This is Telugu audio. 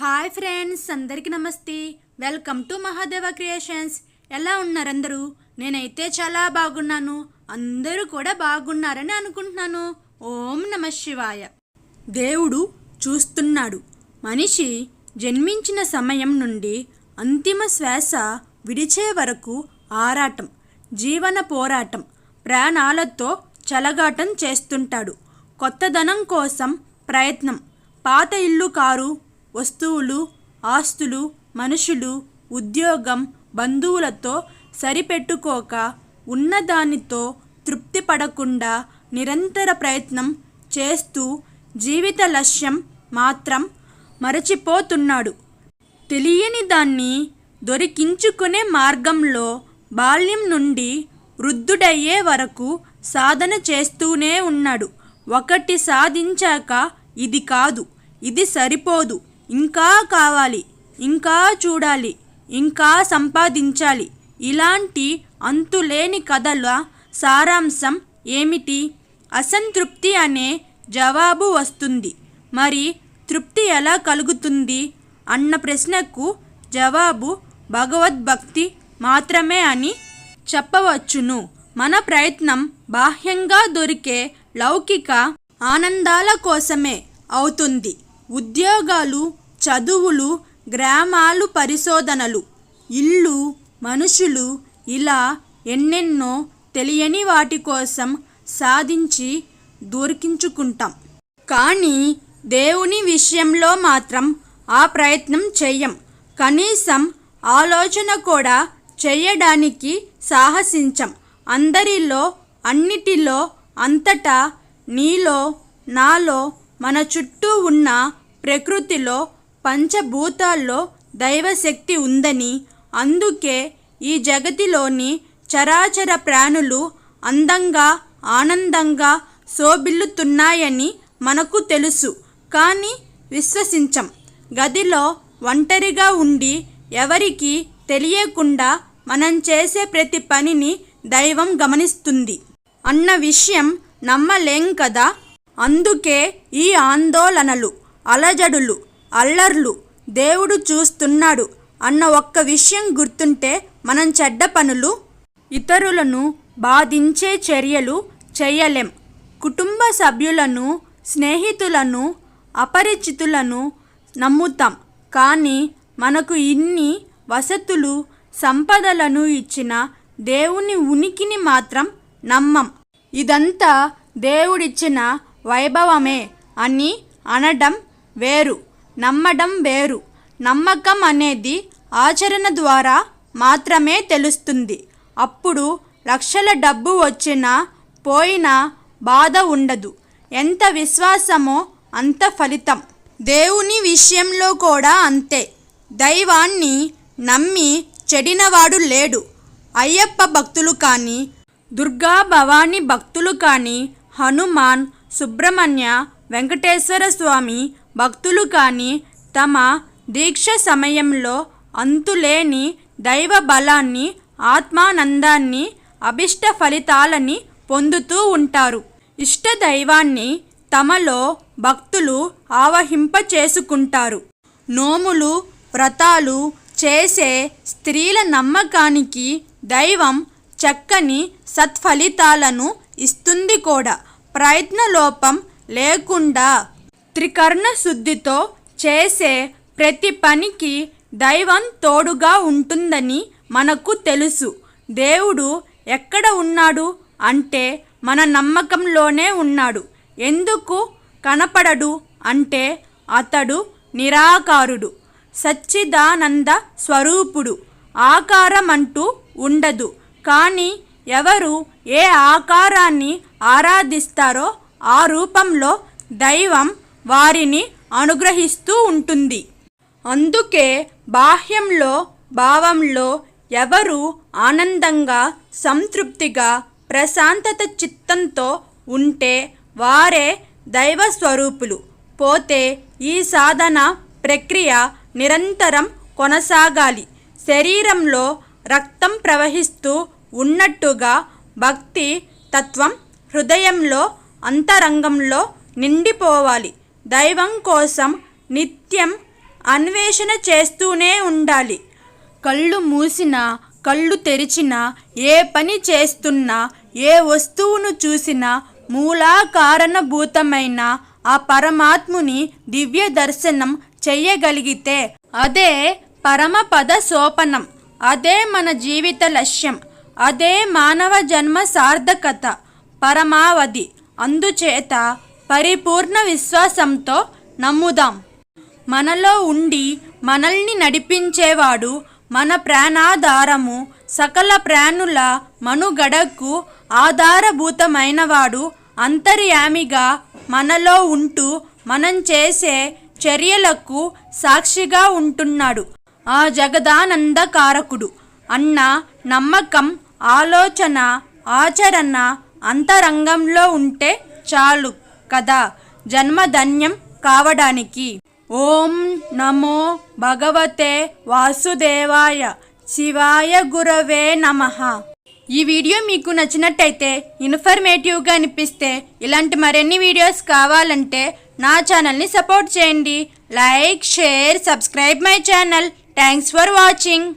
హాయ్ ఫ్రెండ్స్ అందరికీ నమస్తే. Welcome to Mahadeva creations. ఎలా ఉన్నారు అందరూ? నేనైతే చాలా బాగున్నాను. అందరూ కూడా బాగున్నారని అనుకుంటున్నాను. ఓం నమ శివాయ. దేవుడు చూస్తున్నాడు. మనిషి జన్మించిన సమయం నుండి అంతిమ శ్వాస విడిచే వరకు ఆరాటం జీవన పోరాటం ప్రాణాలతో చలగాటం చేస్తుంటాడు. కొత్తదనం కోసం ప్రయత్నం. పాత ఇల్లు కారు వస్తువులు ఆస్తులు మనుషులు ఉద్యోగం బంధువులతో సరిపెట్టుకోక ఉన్నదానితో తృప్తి పడకుండా నిరంతర ప్రయత్నం చేస్తూ జీవిత లక్ష్యం మాత్రం మరచిపోతున్నాడు. తెలియని దాన్ని దొరికించుకునే మార్గంలో బాల్యం నుండి వృద్ధుడయ్యే వరకు సాధన చేస్తూనే ఉన్నాడు. ఒకటి సాధించాక ఇది కాదు ఇది సరిపోదు. ఇంకా కావాలి ఇంకా చూడాలి ఇంకా సంపాదించాలి. ఇలాంటి అంతులేని కథల సారాంశం ఏమిటి? అసంతృప్తి అనే జవాబు వస్తుంది. మరి తృప్తి ఎలా కలుగుతుంది? అన్న ప్రశ్నకు జవాబు భగవద్భక్తి మాత్రమే అని చెప్పవచ్చును. మన ప్రయత్నం బాహ్యంగా దొరికే లౌకిక ఆనందాల కోసమే అవుతుంది. ఉద్యోగాలు చదువులు గ్రామాలు పరిశోధనలు. ఇల్లు మనుషులు ఇలా ఎన్నెన్నో తెలియని వాటి కోసం సాధించి దూరికించుకుంటాం. కానీ దేవుని విషయంలో మాత్రం ఆ ప్రయత్నం చెయ్యం కనీసం ఆలోచన కూడా చేయడానికి సాహసించం. అందరిలో అన్నిటిలో అంతటా నీలో నాలో మన చుట్టూ ఉన్న ప్రకృతిలో పంచభూతాల్లో దైవశక్తి ఉందని అందుకే ఈ జగతిలోని చరాచర ప్రాణులు అందంగా ఆనందంగా శోభిల్లుతున్నాయని మనకు తెలుసు. కానీ విశ్వసించం. గదిలో ఒంటరిగా ఉండి ఎవరికి తెలియకుండా మనం చేసే ప్రతి పనిని దైవం గమనిస్తుంది. అన్న విషయం నమ్మలేం కదా? అందుకే ఈ ఆందోళనలు అలజడులు అల్లర్లు దేవుడు చూస్తున్నాడు అన్న ఒక్క విషయం గుర్తుంటే మనం చెడ్డ పనులు ఇతరులను బాధించే చర్యలు చేయలేం. కుటుంబ సభ్యులను స్నేహితులను అపరిచితులను నమ్ముతాం. కానీ మనకు ఇన్ని వసతులు సంపదలను ఇచ్చిన దేవుని ఉనికిని మాత్రం నమ్మం. ఇదంతా దేవుడిచ్చిన వైభవమే. అని అనడం వేరు నమ్మడం వేరు. నమ్మకం అనేది ఆచరణ ద్వారా మాత్రమే తెలుస్తుంది. అప్పుడు లక్షల డబ్బు వచ్చినా పోయినా బాధ ఉండదు. ఎంత విశ్వాసమో అంత ఫలితం. దేవుని విషయంలో కూడా అంతే. దైవాన్ని నమ్మి చెడినవాడు లేడు. అయ్యప్ప భక్తులు కానీ దుర్గా భవానీ భక్తులు కానీ హనుమాన్ సుబ్రహ్మణ్య వెంకటేశ్వర స్వామి భక్తులు కానీ తమ దీక్ష సమయంలో అంతులేని దైవ బలాన్ని ఆత్మానందాన్ని అభిష్ట ఫలితాలని పొందుతూ ఉంటారు. ఇష్ట దైవాన్ని తమలో భక్తులు ఆవహింప చేసుకుంటారు. నోములు వ్రతాలు చేసే స్త్రీల నమ్మకానికి దైవం చక్కని సత్ఫలితాలను ఇస్తుంది కూడా. ప్రయత్నలోపం లేకుండా త్రికర్ణ శుద్ధితో చేసే ప్రతి పనికి దైవం తోడుగా ఉంటుందని మనకు తెలుసు. దేవుడు ఎక్కడ ఉన్నాడు అంటే మన నమ్మకంలోనే ఉన్నాడు. ఎందుకు కనపడడు అంటే అతడు నిరాకారుడు సచ్చిదానంద స్వరూపుడు. ఆకారమంటూ ఉండదు. కానీ ఎవరు ఏ ఆకారాన్ని ఆరాధిస్తారో ఆ రూపంలో దైవం వారిని అనుగ్రహిస్తూ ఉంటుంది. అందుకే బాహ్యంలో భావంలో ఎవరు ఆనందంగా సంతృప్తిగా ప్రశాంతత చిత్తంతో ఉంటే వారే దైవ స్వరూపులు పోతే ఈ సాధన ప్రక్రియ నిరంతరం కొనసాగాలి. శరీరంలో రక్తం ప్రవహిస్తూ ఉన్నట్టుగా భక్తి తత్వం హృదయంలో అంతరంగంలో నిండిపోవాలి. దైవం కోసం నిత్యం అన్వేషణ చేస్తూనే ఉండాలి. కళ్ళు మూసినా కళ్ళు తెరిచినా ఏ పని చేస్తున్నా ఏ వస్తువును చూసినా మూలాకారణభూతమైన ఆ పరమాత్ముని దివ్య దర్శనం చెయ్యగలిగితే అదే పరమపద సోపనం అదే మన జీవిత లక్ష్యం. అదే మానవ జన్మ సార్థకత పరమావధి. అందుచేత పరిపూర్ణ విశ్వాసంతో నమ్ముదాం. మనలో ఉండి మనల్ని నడిపించేవాడు మన ప్రాణాధారము సకల ప్రాణుల మనుగడకు ఆధారభూతమైనవాడు అంతర్యామిగా మనలో ఉంటూ మనం చేసే చర్యలకు సాక్షిగా ఉంటున్నాడు. ఆ జగదానందకారకుడు అన్న నమ్మకం ఆలోచన ఆచరణ అంతరంగంలో ఉంటే చాలు కదా? జన్మధన్యం కావడానికి. ఓం నమో భగవతే వాసుదేవాయ శివాయ గురవే నమః. ఈ వీడియో మీకు నచ్చినట్టయితే ఇన్ఫర్మేటివ్గా అనిపిస్తే ఇలాంటి మరిన్ని వీడియోస్ కావాలంటే నా ఛానల్ని సపోర్ట్ చేయండి. Like share subscribe my channel. Thanks for watching.